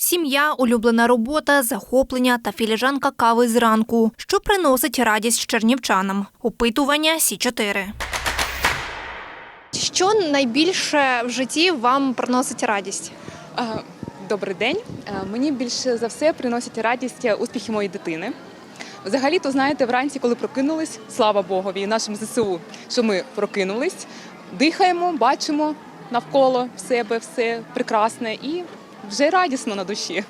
Сім'я, улюблена робота, захоплення та філіжанка кави зранку, що приносить радість чернівчанам. Опитування Сі 4 Що найбільше в житті вам приносить радість? Добрий день. Мені більше за все приносять радість успіхи моєї дитини. Взагалі, то знаєте, вранці, коли прокинулись, слава Богові, і нашим ЗСУ, що ми прокинулись, дихаємо, бачимо навколо себе все прекрасне і вже радісно на душі.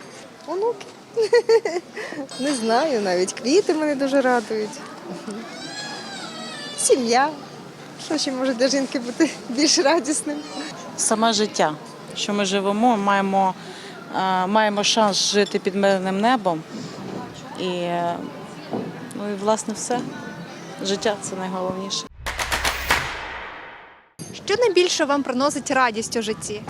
Онуки. Не знаю навіть. Квіти мене дуже радують. Сім'я. Що ще може для жінки бути більш радісним? саме життя, що ми живемо, маємо, е, маємо шанс жити під мирним небом. І, ну, і власне все. Життя це найголовніше. Що найбільше вам приносить радість у житті?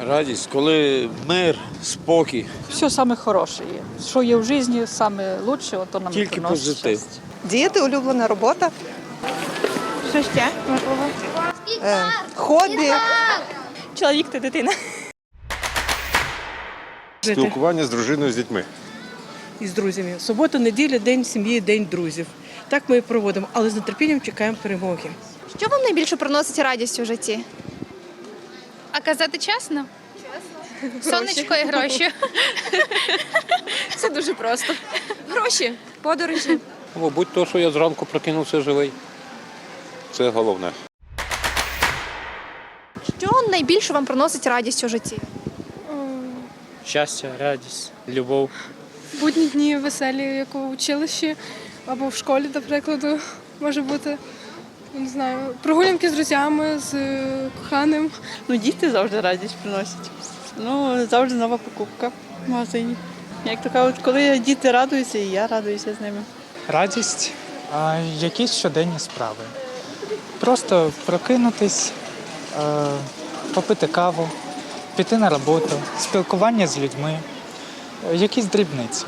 Радість, коли мир, спокій, все саме хороше є. Що є в житті, саме лучше, то нам тільки позитив. щастя. Діти, улюблена робота. Що ще? Можливо? Е, хобі. Чоловік та дитина. Спілкування з дружиною з дітьми. із друзями. Субота, неділя, день сім'ї, день друзів. Так ми і проводимо, але з нетерпінням чекаємо перемоги. Що вам найбільше приносить радість у житті? А казати чесно? Чесно. Сонечко і гроші. Це дуже просто. Гроші, подорожі. Мабуть, то, що я зранку прокинувся живий. Це головне. Що найбільше вам приносить радість у житті? Щастя, радість, любов. Будні дні веселі, як у училищі або в школі, до прикладу, може бути. Не знаю, прогулянки з друзями, з е, коханим. Ну, діти завжди радість приносять. Ну, завжди нова покупка в магазині. Як то кажуть, коли діти радуються, і я радуюся з ними. Радість, а, якісь щоденні справи. Просто прокинутись, е, попити каву, піти на роботу, спілкування з людьми, е, якісь дрібниці.